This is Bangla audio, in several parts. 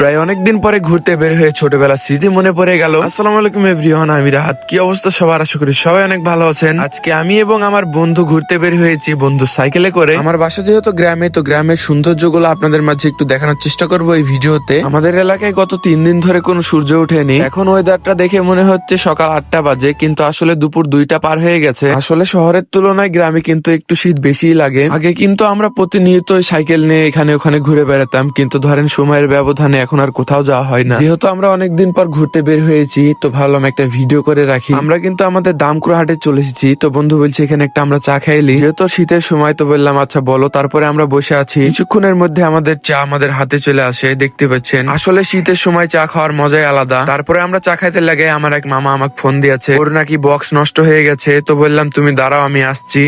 প্রায় অনেকদিন পরে ঘুরতে বের হয়ে ছোটবেলা স্মৃতি মনে পড়ে গেল। আসসালামু আলাইকুম এভরিওয়ান আমি রাহাত। কি অবস্থা সবার? আশা করি সবাই অনেক ভালো আছেন। আজকে আমি এবং আমার বন্ধু ঘুরতে বের হয়েছি, বন্ধু সাইকেলে করে। আমার বাসা যেহেতু গ্রামে, তো গ্রামের সৌন্দর্যগুলো আপনাদের মাঝে একটু দেখানোর চেষ্টা করব এই ভিডিওতে। আমাদের এলাকায় গত তিন দিন ধরে কোনো সূর্য ওঠেনি। এখন ওয়েদারটা দেখে মনে হচ্ছে সকাল আটটা বাজে, কিন্তু আসলে দুপুর দুইটা পার হয়ে গেছে। আসলে শহরের তুলনায় গ্রামে কিন্তু একটু শীত বেশিই লাগে। আগে কিন্তু আমরা প্রতিনিয়ত সাইকেল নিয়ে এখানে ওখানে ঘুরে বেড়াতাম, কিন্তু ধরেন সময়ের ব্যবধানে এখন আর কোথাও যাওয়া হয় না। যেহেতু আমরা অনেকদিন পর ঘুরতে বের হয়েছি তো ভাবলাম একটা ভিডিও করে রাখি। আমরা কিন্তু আমাদের দামকুড়া হাটে চলে এসেছি তো বন্ধু বলছে এখানে একটা আমরা চা খাইলি যেহেতু শীতের সময় তো বললাম আচ্ছা বলো। তারপরে আমরা বসে আছি। কিছুক্ষণের মধ্যে আমাদের চা আমাদের হাতে চলে আসে দেখতে পাচ্ছেন। আসলে শীতের সময় চা খাওয়ার মজাই আলাদা। তারপরে আমরা চা খাইতে লাগে আমার এক মামা আমাকে ফোন দিয়েছে। ওর নাকি বক্স নষ্ট হয়ে গেছে তো বললাম তুমি দাঁড়াও আমি আসছি।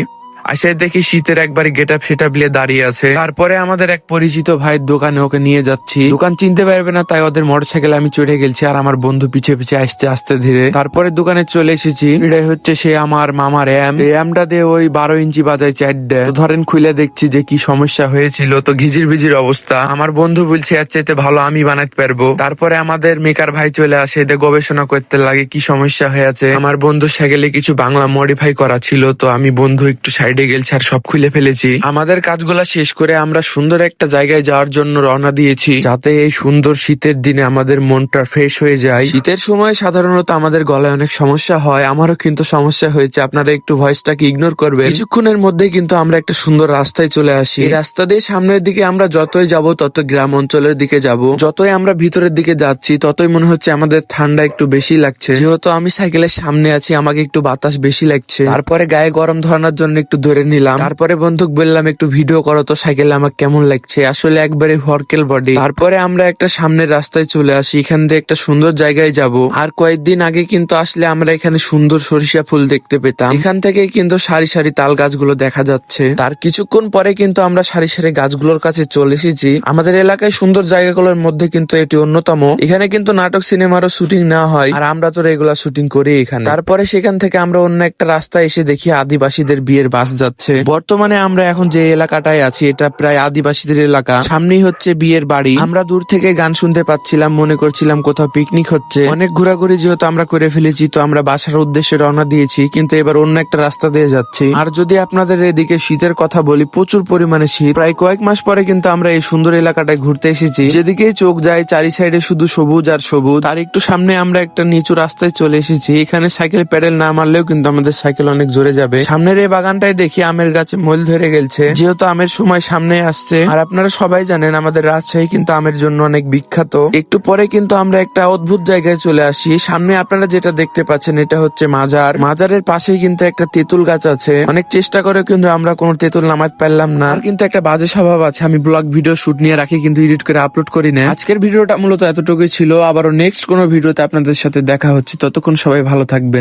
আসে দেখি শীতের একবারে গেট আপ সেট দাঁড়িয়ে আছে। তারপরে আমাদের এক পরিচিত ভাইয়ের দোকানে ওকে নিয়ে যাচ্ছি। দোকান চিনতে পারবে না, তাই ওদের মোটর সাইকেলে আমি চড়ে গেছি আর আমার বন্ধু পিছে পিছে আসতে আসতে ধীরে। তারপরে দোকানে চলে এসেছি। এটাই হচ্ছে সে আমার মামার র্যাম র্যামটা দিয়ে ওই বারো ইঞ্চি বাজায় চারটে। তো ধরেন খুলে দেখছি যে কি সমস্যা হয়েছিল, তো ঘিজির ভিজির অবস্থা। আমার বন্ধু বলছে, এর চাইতে ভালো আমি বানাতে পারব। তারপরে আমাদের মেকার ভাই চলে আসে, এদের গবেষণা করতে লাগে কি সমস্যা হয়েছে আমার বন্ধু সাইকেলে কিছু বাংলা মডিফাই করা ছিল, তো আমি বন্ধু একটু সাইডে গেলছি আর সব খুলে ফেলেছি। আমাদের কাজগুলা শেষ করে আমরা সুন্দর একটা জায়গায় যাওয়ার জন্য রওনা দিয়েছি, যাতে এই সুন্দর শীতের দিনে আমাদের মনটা ফ্রেশ হয়ে যায়। শীতের সময় সাধারণত আমাদের গলায় অনেক সমস্যা হয়, আমারও কিন্তু সমস্যা হয়েছে। আপনারা একটু ভয়েসটাকে ইগনোর করবেন। কিছুক্ষণের মধ্যে কিন্তু আমরা একটা সুন্দর রাস্তায় চলে আসি। এই রাস্তা দিয়ে সামনের দিকে আমরা যতই যাব তত গ্রাম অঞ্চলের দিকে যাব। যতই আমরা ভিতরের দিকে যাচ্ছি, ততই মনে হচ্ছে আমাদের ঠান্ডা একটু বেশি লাগছে। যেহেতু আমি সাইকেলের সামনে আছি, আমাকে একটু বাতাস বেশি লাগছে। তারপরে গায়ে গরম ধরানোর জন্য একটু ধরে নিলাম। তারপরে বন্ধুক বললাম, একটু ভিডিও করো তো, সাইকেলে আমার কেমন লাগছে? আসলে একবারে হরকেল বডি তারপরে আমরা একটা সামনের রাস্তায় চলে আসি, এখান দিয়ে একটা সুন্দর জায়গায় যাব। আর কয়েকদিন আগে কিন্তু আসলে আমরা এখানে সুন্দর সরিষা ফুল দেখতে পেতাম। এখান থেকে কিন্তু সারি সারি তাল গাছগুলো দেখা যাচ্ছে। তার কিছুক্ষণ পরে কিন্তু আমরা সারি সারি গাছগুলোর কাছে চলে এসেছি। আমাদের এলাকায় সুন্দর জায়গাগুলোর মধ্যে কিন্তু এটি অন্যতম। এখানে কিন্তু নাটক সিনেমারও শুটিং না হয়। আর আমরা তো রেগুলার শুটিং করি এখানে। তারপরে সেখান থেকে আমরা অন্য একটা রাস্তায় এসে দেখি আদিবাসীদের বিয়ের বাস যাচ্ছে। বর্তমানে আমরা এখন যে এলাকাটায় আছি, এটা প্রায় আদিবাসীদের এলাকা। সামনেই হচ্ছে বিয়ের বাড়ি। আমরা দূর থেকে গান শুনতে পাচ্ছিলাম, মনে করছিলাম কোথাও পিকনিক হচ্ছে। অনেক ঘোরাঘুরি যেহেতু আমরা করে ফেলেছি, তো আমরা বাসার উদ্দেশ্যে রওনা দিয়েছি, কিন্তু এবার অন্য একটা রাস্তা দিয়ে যাচ্ছি। আর যদি আপনাদের এদিকে শীতের কথা বলি, প্রচুর পরিমাণে শীত। প্রায় কয়েক মাস পরে কিন্তু আমরা এই সুন্দর এলাকাটায় ঘুরতে এসেছি। যেদিকেই চোখ যায়, চারি সাইডে শুধু সবুজ আর সবুজ। তার একটু সামনে আমরা একটা নিচু রাস্তায় চলে এসেছি। এখানে সাইকেল প্যাডেল না মারলেও কিন্তু আমাদের সাইকেল অনেক জোরে যাবে। সামনের এই বাগানটায় দেখি আমের গাছে মল ধরে গেলছে। যেহেতু আমের সময় সামনে আসছে। আর আপনারা সবাই জানেন, আমাদের রাজশাহী কিন্তু আমের জন্য অনেক বিখ্যাত। একটু পরে কিন্তু আমরা একটা অদ্ভুত জায়গায় চলে আসি। সামনে আপনারা যেটা দেখতে পাচ্ছেন, এটা হচ্ছে মাজার। মাজারের পাশেই কিন্তু একটা তেঁতুল গাছ আছে। অনেক চেষ্টা করে কিন্তু আমরা কোনো তেঁতুল নামাতে পারলাম না। কিন্তু একটা বাজে স্বভাব আছে। আমি ব্লগ ভিডিও শুট নিয়ে রাখি, কিন্তু এডিট করে আপলোড করি না। আজকের ভিডিওটা মূলত এতটুকুই ছিল। আবারও নেক্সট কোনো ভিডিওতে আপনাদের সাথে দেখা হচ্ছে। ততক্ষণ সবাই ভালো থাকবেন।